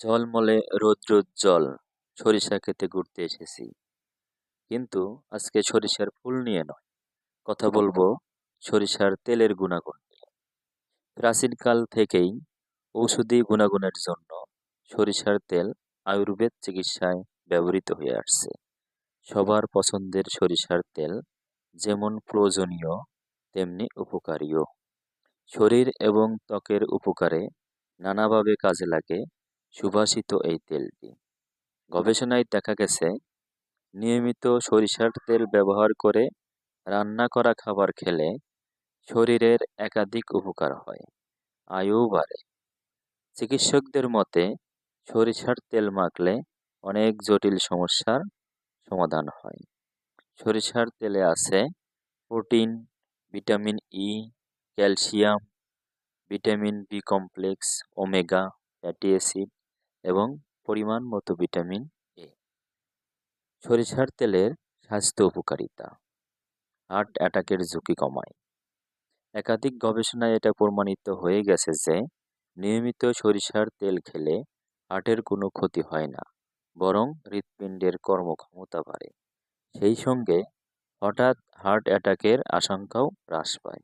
ঝলমলে রৌদ্রোজ্জ্বল সরিষা খেতে ঘুরতে এসেছি। কিন্তু আজকে সরিষার ফুল নিয়ে নয়। কথা বলব সরিষার তেলের গুণাগুণ নিয়ে। প্রাচীনকাল থেকেই ঔষধি গুণাগুণের জন্য সরিষার তেল আয়ুর্বেদ চিকিৎসায় ব্যবহৃত হয়ে আসছে। সবার পছন্দের সরিষার তেল যেমন প্রয়োজনীয়, তেমনি উপকারীও। শরীর এবং ত্বকের উপকারে নানাভাবে কাজে লাগে সুবাসিত এই তেলটি। গবেষণায় দেখা গেছে, নিয়মিত সরিষার তেল ব্যবহার করে রান্না করা খাবার খেলে শরীরের একাধিক উপকার হয় আয়ু বাড়ে। চিকিৎসকদের মতে, সরিষার তেল মাখলে অনেক জটিল সমস্যার সমাধান হয়। সরিষার তেলে আছে protein, vitamin E calcium, vitamin B complex, omega, fatty acid এবং পরিমাণ মতো ভিটামিন এ। সরিষার তেলের স্বাস্থ্য উপকারিতা। হার্ট অ্যাটাকের ঝুঁকি কমায়। একাধিক গবেষণায় এটা প্রমাণিত হয়ে গেছে যে, নিয়মিত সরিষার তেল খেলে হার্টের কোনো ক্ষতি হয় না, বরং হৃৎপিণ্ডের কর্মক্ষমতা বাড়ে। সেই সঙ্গে হঠাৎ হার্ট অ্যাটাকের আশঙ্কাও হ্রাস পায়।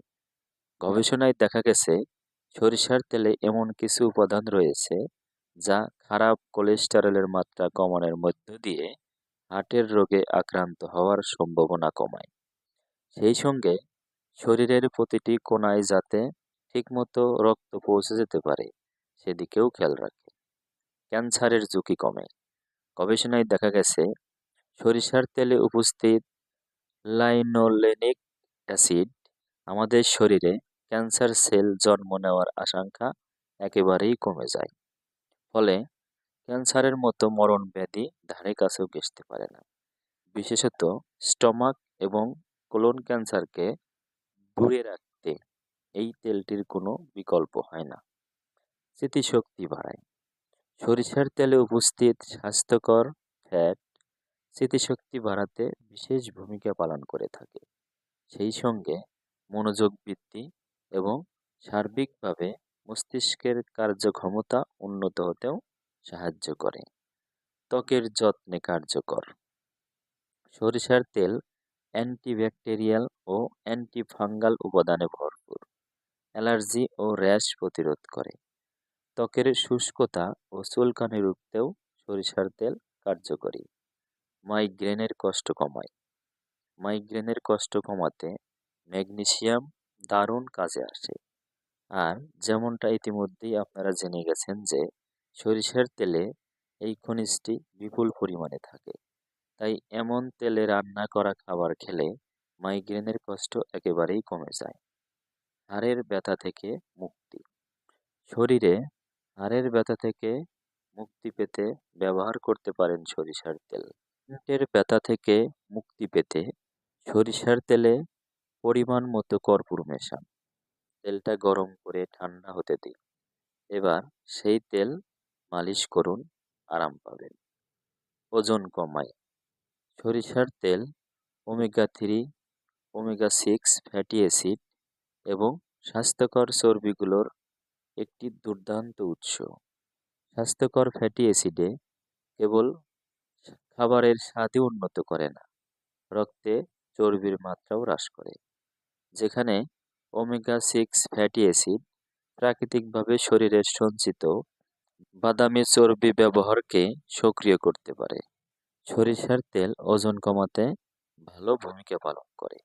গবেষণায় দেখা গেছে, সরিষার তেলে এমন কিছু উপাদান রয়েছে যা খারাপ কোলেস্টেরলের মাত্রা কমানোর মধ্য দিয়ে হার্টের রোগে আক্রান্ত হওয়ার সম্ভাবনা কমায়। সেই সঙ্গে শরীরের প্রতিটি কোনায় যাতে ঠিকমতো রক্ত পৌঁছে যেতে পারে, সেদিকেও খেয়াল রাখে। ক্যান্সারের ঝুঁকি কমে। গবেষণায় দেখা গেছে, সরিষার তেলে উপস্থিত লাইনোলেনিক অ্যাসিড আমাদের শরীরে ক্যান্সার সেল জন্ম নেওয়ার আশঙ্কা একেবারেই কমে যায়। ফলে ক্যান্সারের মতো মরণ ব্যাধি ধারে কাছেও ঘেঁষতে পারে না। বিশেষত স্টমাক এবং কোলন ক্যান্সারকে দূরে রাখতে এই তেলটির কোনো বিকল্প হয় না। স্মৃতিশক্তি বাড়ায়। সরিষার তেলে উপস্থিত স্বাস্থ্যকর ফ্যাট স্মৃতিশক্তি বাড়াতে বিশেষ ভূমিকা পালন করে থাকে। সেই সঙ্গে মনোযোগ বৃদ্ধি এবং সার্বিকভাবে মস্তিষ্কের কার্যক্ষমতা উন্নত হতেও সাহায্য করে। ত্বকের যত্নে কার্যকর। সরিষার তেল অ্যান্টিব্যাকটেরিয়াল ও অ্যান্টিফাঙ্গাল উপাদানে ভরপুর। অ্যালার্জি ও র্যাশ প্রতিরোধ করে। ত্বকের শুষ্কতা ও চুলকানি রুখতেও সরিষার তেল কার্যকরী। মাইগ্রেনের কষ্ট কমায়। মাইগ্রেনের কষ্ট কমাতে ম্যাগনেসিয়াম দারুণ কাজে আসে। আর যেমনটা ইতিমধ্যেই আপনারা জেনে গেছেন যে, সরিষার তেলে এই খনিজটি বিপুল পরিমাণে থাকে। তাই এমন তেলে রান্না করা খাবার খেলে মাইগ্রেনের কষ্ট একেবারেই কমে যায়। হাড়ের ব্যথা থেকে মুক্তি। শরীরে হাড়ের ব্যথা থেকে মুক্তি পেতে ব্যবহার করতে পারেন সরিষার তেল। পেটের ব্যথা থেকে মুক্তি পেতে সরিষার তেলে পরিমাণ মতো কর্পূর মেশান। তেলটা গরম করে ঠান্ডা হতে দিন। এবার সেই তেল মালিশ করুন, আরাম পাবেন। ওজন কমায়। সরিষার তেল omega three omega six fatty acid এবং স্বাস্থ্যকর চর্বিগুলোর একটি দুর্দান্ত উৎস। স্বাস্থ্যকর ফ্যাটি অ্যাসিডে কেবল খাবারের স্বাদই উন্নত করে না, রক্তে চর্বির মাত্রাও হ্রাস করে। যেখানে ওমেগা সিক্স ফ্যাটি অ্যাসিড প্রাকৃতিকভাবে শরীরের সঞ্চিত বাদামি চর্বি ব্যবহারকে সক্রিয় করতে পারে। সরিষার তেল ওজন কমাতে ভালো ভূমিকা পালন করে।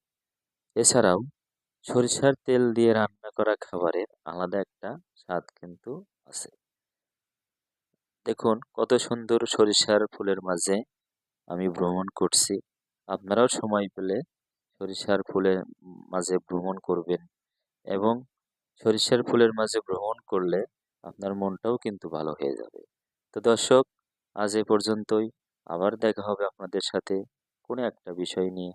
এছাড়াও, সরিষার তেল দিয়ে রান্না করা খাবারের আলাদা একটা স্বাদ কিন্তু আছে। দেখুন, কত সুন্দর সরিষার ফুলের মাঝে আমি ভ্রমণ করছি। আপনারাও সময় পেলে সরিষার ফুলের মাঝে ভ্রমণ করবেন এবং সরিষার ফুলের মাঝে ভ্রমণ করলে আপনার মনটাও কিন্তু ভালো হয়ে যাবে। তো দর্শক, আজ এ পর্যন্তই। আবার দেখা হবে আপনাদের সাথে কোনো একটা বিষয় নিয়ে।